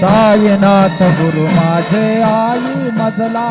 साईनाथ गुरु माझे आई मजला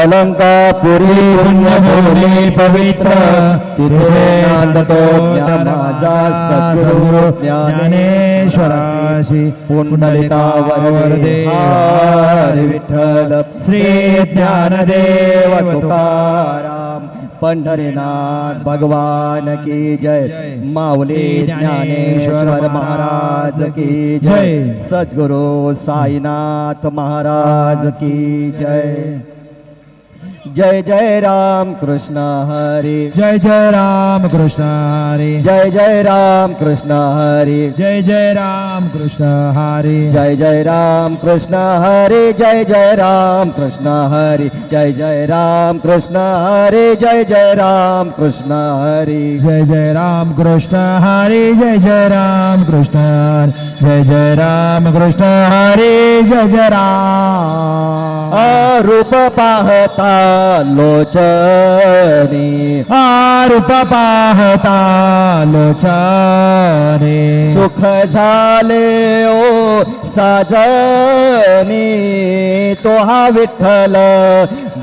अलंकापुरी पुण्यभूमी पवित्र तिथे नांदतो माझा सद्गुरु ज्ञानेश्वराशी पुंडलिता वरवरदे विठ्ठल श्री ज्ञानदेव तुकाराम पंढरीनाथ भगवान की जय माऊली ज्ञानेश्वर महाराज की जय सद्गुरु साईनाथ महाराज की जय। जय जय राम कृष्ण हरी जय जय राम कृष्ण हरी जय जय राम कृष्ण हरी जय जय राम कृष्ण हरी जय जय राम कृष्ण हरे जय जय राम कृष्ण हरे जय जय राम कृष्ण हरे जय जय राम कृष्ण हरे जय जय राम कृष्ण हरी जय जय राम कृष्ण हरी जय जय राम कृष्ण हरी जय जय राम रूप पाहता लोचनी रूप पाहता लोचने सुख झाले ओ साजनी तो हा विठ्ठल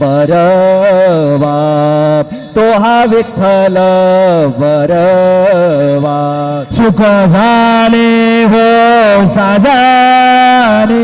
बरवा तो हा विठ्ठल बरवा सुख झाले हो साजाने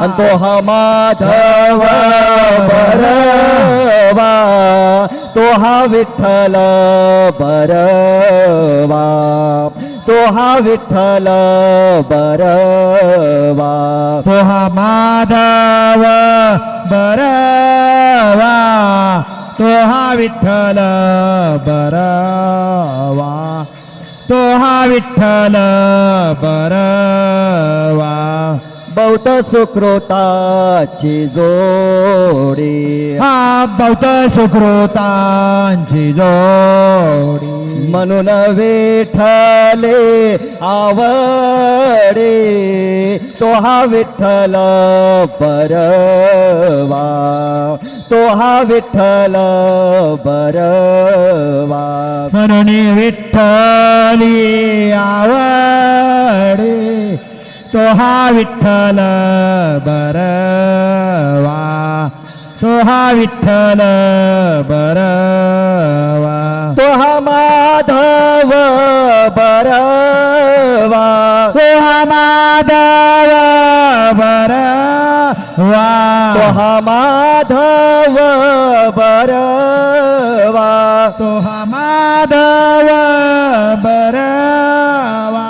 आणि तो हा माधव बरवा तो हा विठ्ठल बरवा तो हा विठ्ठल बरवा तो हा माधव बरवा तो बहुत सुकृताची जोडी. हा बौद्ध सुकृतांची जोडी. म्हणून विठ्ठले आवडे तो हा विठ्ठल बरवा तो हा विठ्ठल बरवा म्हणून विठ्ठली आवडे तो हा विठ्ठल बरवा तो हा विठ्ठल बरवा तो हा माधव बरवा तो हा माधव बरवा तो हा माधव बरवा तो हा माधव बरवा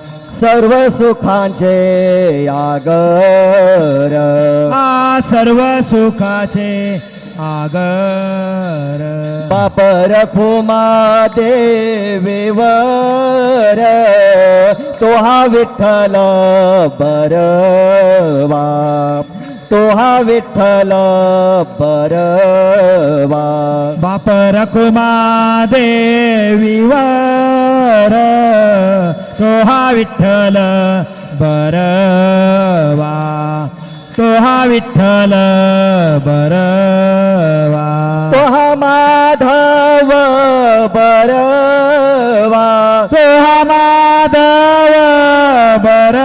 सर्व सुखांचे आगर. हा सर्व सुखाचे आगर. बापर खुमा देवीवर तो हा विठ्ठल बरवा. तो हा विठ्ठल बरवा. बाप रखुमा देवीवर बर तोहा विठ्ठल बरवा तोहा विठ्ठल बरवा तोहा माधव बरवा तोहा माधव बर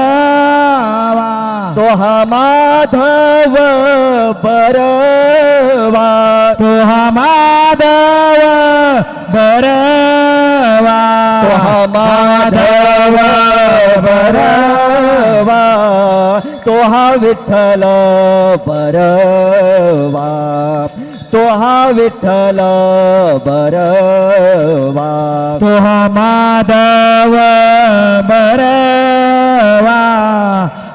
माधव बरवा तो हा माधव बरवा तो हा माधव बरवा तो हा विठ्ठल बरवा तो हा विठ्ठल बरवा तो हा माधव बरवा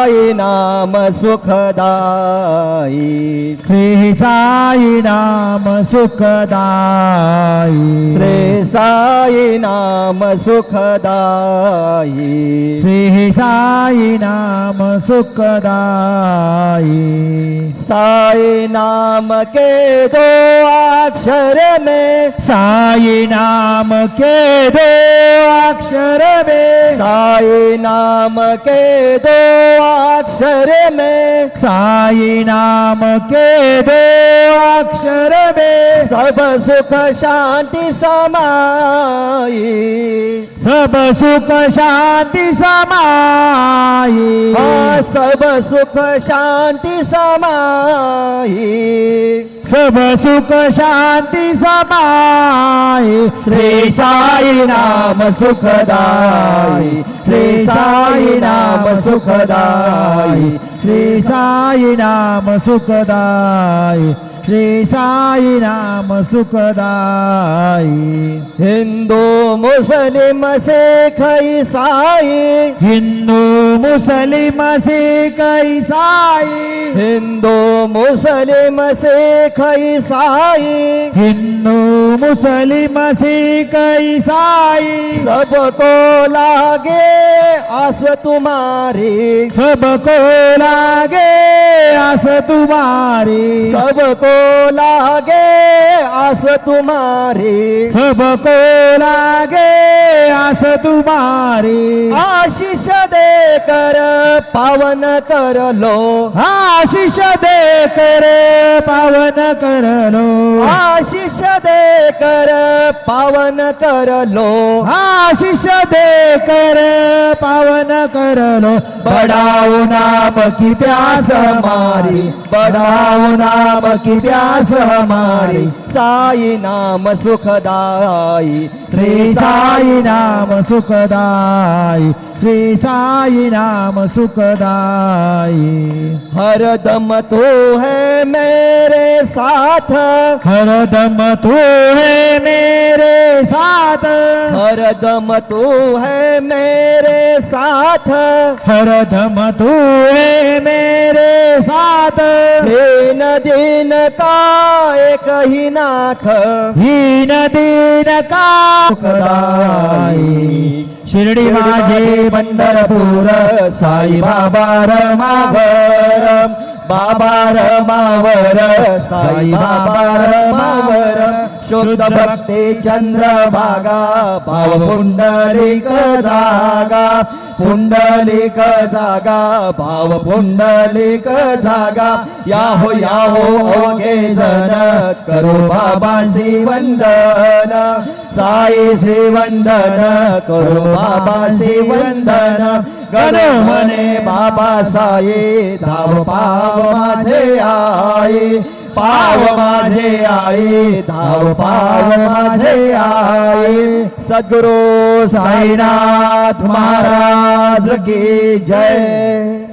साई नाम सुखदाई। श्री साई नाम सुखदाई। श्री साई नाम सुखदाई। श्री साई नाम सुखदाई। साई नाम के दो अक्षर में। साई नाम के दो अक्षर में। साई नाम के दो अक्षर में। साई नाम के दो अक्षर में। सब सुख शांति समाई। सब सुख शांति समाई। हाँ सब सुख शांति समाई। सब सुख शांति समाई। श्री साई नाम सुखदाई। श्री साई नाम सुखदाई। श्री साई नाम सुखदाई। श्री साई नाम सुखदाई। हिंदू मुस्लिम सिख ईसाई। हिंदू मुस्लिम सिख ईसाई हिंदू मुस्लिम सिख ईसाई हिंदू मुस्लिम सिख ईसाई सबको लागे आस तुम्हारी। सबको लागे आस तुम्हारी। सबको लागे आस तुम्हारी। सबको लागे आस तुम्हारी आशीष पावन कर लो आशीष दे कर पावन कर लो आशीष पावन कर लो आशीष दे कर पावन कर लो बढ़ाओ नाम की प्यास हमारी बढ़ाओ नाम की प्यास हमारी साई नाम सुखदाई श्री साई नाम सुखदाई श्री साई नाम सुखदाई हर दम तू है मेरे साथ। हर दम तू है मेरे साथ। हर दम तू है मेरे साथ। हर दम तू है मेरे साथ। दिन दिन का एक ही नाथ। हीन दीन का सुखदाई शिर्डी माझे पंढरपूर साई बाबा रमावर बाबा रमावर साई बाबा रमावर। शुद्ध चंद्र चंद्रभागा भाव पुंडलिक जागा पुंडलिक जागा भाव पुंडलिक जागा. याहो याहो अवघे जन करो बाबासी वंदन साई श्री वंदन करो बाबासी वंदन गण म्हणे बाबा साई धाव पाव माझे आई. पाव माझे आए धाव पाव माझे आए। सदगुरु साईनाथ महाराज की जय।